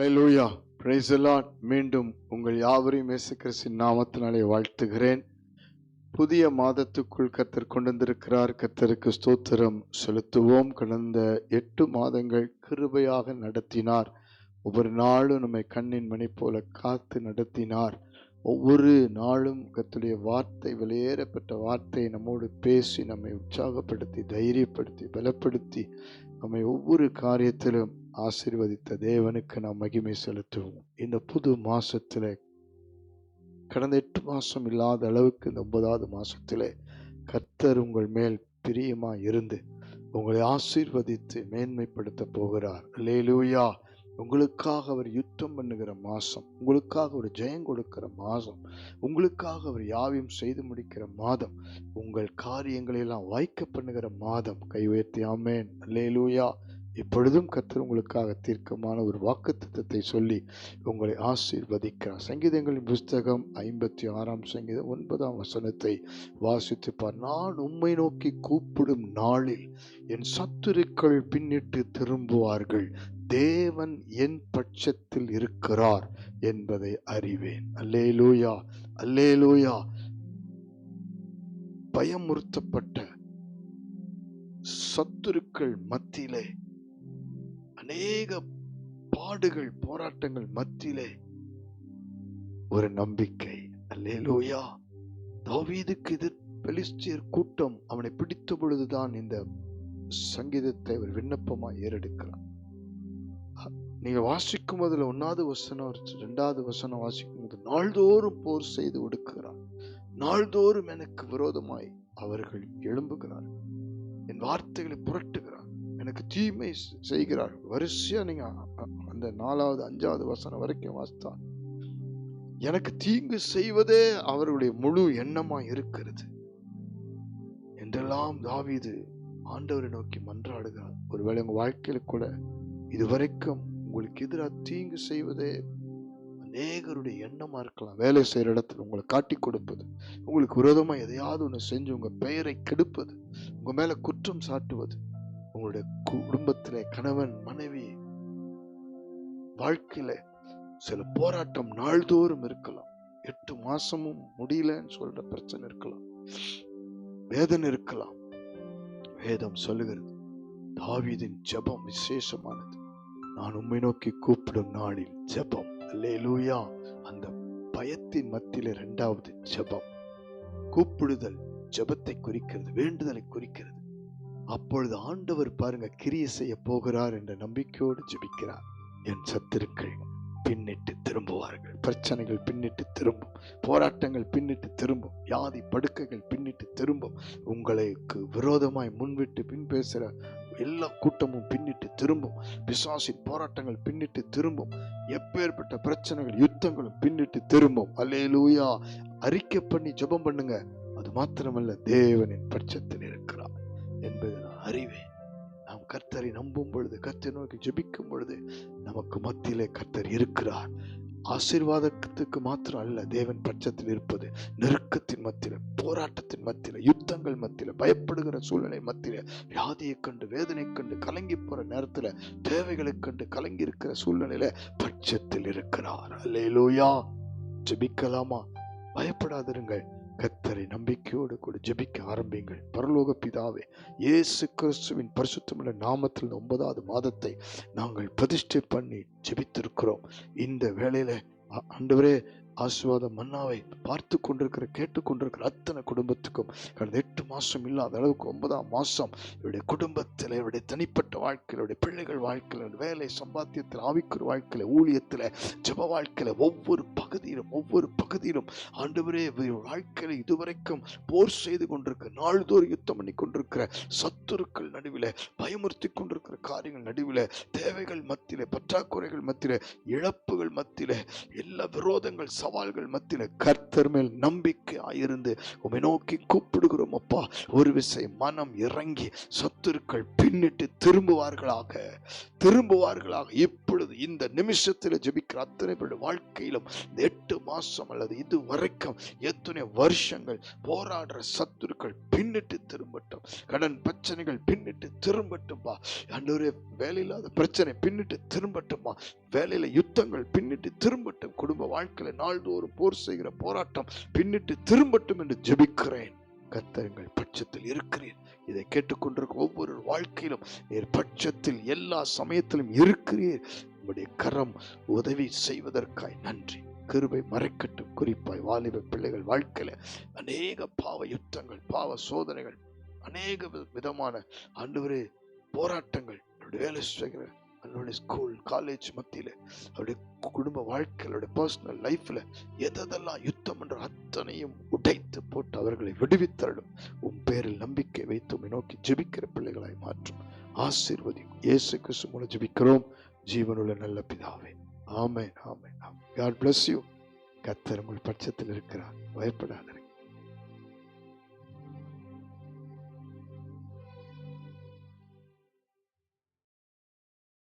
அலையலூயா praise மீண்டும் உங்கள் யாவரையும் இயேசு நாமத்தினாலே வாழ்த்துகிறேன். புதிய மாதத்துக்குள் கத்தர் கொண்டு வந்திருக்கிறார் கத்தருக்கு ஸ்தோத்திரம் செலுத்துவோம். கடந்த எட்டு மாதங்கள் கிருபையாக நடத்தினார். ஒவ்வொரு நாளும் நம்மை கண்ணின் மணி போல காத்து நடத்தினார். ஒவ்வொரு நாளும் கத்துடைய வார்த்தை வெளியேறப்பட்ட வார்த்தை நம்மோடு பேசி நம்மை உற்சாகப்படுத்தி தைரியப்படுத்தி பலப்படுத்தி நம்மை ஒவ்வொரு காரியத்திலும் ஆசீர்வதித்த தேவனுக்கு நாம் மகிமை செலுத்துவோம். இந்த புது மாசத்துல கடந்த எட்டு மாசம் இல்லாத அளவுக்கு இந்த ஒன்பதாவது மாசத்துல கர்த்தர் உங்கள் மேல் பிரியமா இருந்து உங்களை ஆசீர்வதித்து மேன்மைப்படுத்த போகிறார். லேலூயா உங்களுக்காக அவர் யுத்தம் பண்ணுகிற மாதம் உங்களுக்காக ஒரு ஜெயம் கொடுக்கிற மாதம் உங்களுக்காக அவர் யாவையும் செய்து முடிக்கிற மாதம் உங்கள் காரியங்களை எல்லாம் வாய்க்க பண்ணுகிற மாதம் கை உயர்த்தி ஆமேன். லேலூயா இப்பொழுதும் கர்த்தர் உங்களுக்காக தீர்க்கமான ஒரு வாக்குத்தத்தத்தை சொல்லி உங்களை ஆசீர்வதிக்கிறார். சங்கீதங்களின் புஸ்தகம் ஐம்பத்தி ஆறாம் சங்கீதம் ஒன்பதாம் வசனத்தை வாசித்து பார் நான் உம்மை நோக்கி கூப்பிடும் நாளில் என் சத்துருக்கள் பின்னிட்டு திரும்புவார்கள். தேவன் என் பட்சத்தில் இருக்கிறார் என்பதை அறிவேன். அல்லே லூயா அல்லே லூயா பயமுறுத்தப்பட்ட சத்துருக்கள் மத்தியிலே அநேக பாடுகள் போராட்டங்கள் மத்தியிலே ஒரு நம்பிக்கை. அல்லேலோயா. தாவீதுக்கு எதிர் பெலிஸ்டியர் கூட்டம் அவனை பிடித்த பொழுதுதான் இந்த சங்கீதத்தை அவர் விண்ணப்பமா ஏறெடுக்கிறான் நீங்க வாசிக்கும் போதுல ஒன்னாவது வசனம் ரெண்டாவது வசனம் வாசிக்கும் போது நாள்தோறும் போர் செய்து ஒடுக்குகிறான் நாள்தோறும் எனக்கு விரோதமாய் அவர்கள் எழும்புகிறார்கள். என் வார்த்தைகளை புரட்டுகிறார். எனக்கு தீமை செய்கிறார். வரிசையா நீங்கள் அந்த நாலாவது அஞ்சாவது வசனம் வரைக்கும் வாசித்தா எனக்கு தீங்கு செய்வதே அவருடைய முழு எண்ணமாக இருக்கிறது. என்றெல்லாம் தாவிது ஆண்டவரை நோக்கி மன்றாடுகிறார். ஒருவேளை உங்கள் வாழ்க்கையில் கூட இதுவரைக்கும் உங்களுக்கு எதிராக தீங்கு செய்வதே அநேகருடைய எண்ணமாக இருக்கலாம். வேலை செய்கிற இடத்துல உங்களை காட்டி கொடுப்பது உங்களுக்கு விரோதமாக எதையாவது ஒன்று செஞ்சு உங்கள் பெயரை கெடுப்பது உங்கள் மேலே குற்றம் சாட்டுவது உங்களுடைய குடும்பத்தில் கணவன் மனைவி வாழ்க்கையில சில போராட்டம் நாள்தோறும் இருக்கலாம். எட்டு மாசமும் முடியலன்னு சொல்ற பிரச்சனை இருக்கலாம். வேதனை இருக்கலாம். வேதம் சொல்லுகிறது தாவிதின் ஜெபம் விசேஷமானது. நான் உம்மை நோக்கி கூப்பிடும் நாளில் ஜெபம். அல்லேலூயா. அந்த பயத்தின் மத்தியில இரண்டாவது ஜெபம். கூப்பிடுதல் ஜெபத்தை குறிக்கிறது வேண்டுதலை குறிக்கிறது. அப்பொழுது ஆண்டவர் பாருங்க கிரிய செய்ய போகிறார் என்ற நம்பிக்கையோடு ஜெபிக்கிறார். என் சத்துருக்கள் பின்னிட்டு திரும்புவார்கள். பிரச்சனைகள் பின்னிட்டு திரும்பும். போராட்டங்கள் பின்னிட்டு திரும்பும். யாதி படுக்கைகள் பின்னிட்டு திரும்பும். உங்களுக்கு விரோதமாய் முன்விட்டு பின் பேசுற எல்லா கூட்டமும் பின்னிட்டு திரும்பும். பிசாசின் போராட்டங்கள் பின்னிட்டு திரும்பும். எப்பேற்பட்ட பிரச்சனைகள் யுத்தங்களும் பின்னிட்டு திரும்பும். அல்லேலூயா. அறிக்கை பண்ணி ஜெபம் பண்ணுங்க. அது மாத்திரமல்ல தேவனின் பட்சத்தில் இருக்கிறார் என்பதை நான் அறிவேன். நாம் கர்த்தரை நம்பும் பொழுது கர்த்தரை நோக்கி ஜெபிக்கும் பொழுது நமக்கு மத்தியிலே கர்த்தர் இருக்கிறார். ஆசீர்வாதத்துக்கு மாத்திரம் அல்ல தேவன் பட்சத்தில் இருப்பது நெருக்கத்தின் மத்தியில போராட்டத்தின் மத்தியில யுத்தங்கள் மத்தியில பயப்படுகிற சூழ்நிலை மத்தியில வியாதியை கண்டு வேதனை கண்டு கலங்கி போற நேரத்துல தேவைகளை கண்டு கலங்கி இருக்கிற சூழ்நிலையில பட்சத்தில் இருக்கிறார். அல்லேலூயா ஜெபிக்கலாமா? பயப்படாதிருங்கள். கத்தரை நம்பிக்கையோடு கூட ஜெபிக்க ஆரம்பிங்கள் பரலோக பிதாவே இயேசு கிறிஸ்துவின் பரிசுத்தமுள்ள நாமத்தில் ஒன்பதாவது மாதத்தை நாங்கள் பிரதிஷ்டை பண்ணி ஜெபித்திருக்கிறோம். இந்த வேளையில் ஆ- ஆண்டவரே ஆசீர்வாத மன்னாவை பார்த்து கொண்டிருக்கிற கேட்டு கொண்டிருக்கிற அத்தனை குடும்பத்துக்கும் கடந்த எட்டு மாசம் இல்லாத அளவுக்கு ஒன்பதாம் மாசம் இவருடைய குடும்பத்தில் இவருடைய தனிப்பட்ட வாழ்க்கையில் இவருடைய பிள்ளைகள் வாழ்க்கையில் வேலை சம்பாத்தியத்தில் ஆவிக்குரிய வாழ்க்கையில ஊழியத்தில் ஜெப வாழ்க்கையில ஒவ்வொரு பகுதியிலும் ஒவ்வொரு பகுதியிலும் ஆண்டவரே வாழ்க்கையில் வாழ்க்கையில இதுவரைக்கும் போர் செய்து கொண்டிருக்கிற நாள்தோறும் யுத்தம் பண்ணி கொண்டிருக்கிற சத்துருக்கள் நடுவில் பயமுறுத்தி கொண்டிருக்கிற காரியங்கள் நடுவில் தேவைகள் மத்தியில பற்றாக்குறைகள் மத்தியில இழப்புகள் மத்தியில எல்லா விரோதங்கள் சவால்கள் மத்தியில் கர்த்தர் மேல் நம்பிக்கையாயிருந்து உமை நோக்கி கூப்பிடுகிறோம் அப்பா. ஒரு விசை மனம் இறங்கி சத்துருக்கள் பின்னிட்டு திரும்புவார்களாக திரும்புவார்களாக. இப்பொழுது இந்த நிமிஷத்தில் ஜெபிக்கிற அத்தனை பேர் வாழ்க்கையிலும் இந்த எட்டு மாசம் அல்லது இது வரைக்கும் எத்தனை வருஷங்கள் போராடுற சத்துருக்கள் பின்னிட்டு திரும்பட்டும் கடன் பிரச்சனைகள் பின்னிட்டு திரும்பட்டும்பா. ஆண்டவரே வேலையில்லாத பிரச்சனை பின்னிட்டு திரும்பட்டும்பா. வேலையில யுத்தங்கள் பின்னிட்டு திரும்பட்டும். குடும்ப வாழ்க்கையில நாள்தோறும் போர் செய்கிற போராட்டம் பின்னிட்டு திரும்பட்டும் என்று ஜெபிக்கிறேன். கத்தருங்கள் பட்சத்தில் இருக்கிறேன் இதை கேட்டுக்கொண்டிருக்கும் ஒவ்வொரு வாழ்க்கையிலும் நீர் பட்சத்தில் எல்லா சமயத்திலும் இருக்கிறீர். உங்களுடைய கரம் உதவி செய்வதற்காய் நன்றி. கிருபை மறைக்கட்டும். குறிப்பாய் வாலிப பிள்ளைகள் வாழ்க்கையில அநேக பாவ யுத்தங்கள் பாவ சோதனைகள் அநேக விதமான ஆண்டு போராட்டங்கள் வேலை செய்கிற அவனுடைய ஸ்கூல் காலேஜ் மத்தியில அவருடைய குடும்ப வாழ்க்கையில் அவருடைய பர்சனல் லைஃப்ல எதெல்லாம் யுத்தம் என்ற அத்தனையும் உடைத்து போட்டு அவர்களை விடுவித்தரலும் உன் பேரில் நம்பிக்கை வைத்து உம்மை நோக்கி ஜெபிக்கிற பிள்ளைகளாய் மாற்றும். ஆசீர்வதி இயேசு கிறிஸ்து மூலம் ஜெபிக்கிறோம். ஜீவனுள்ள நல்ல பிதாவே. ஆமே ஆமே ஆமே காட் பிளஸ் யூ கத்தர் உங்கள் பட்சத்தில் இருக்கிறார். பயப்படாதீர்கள்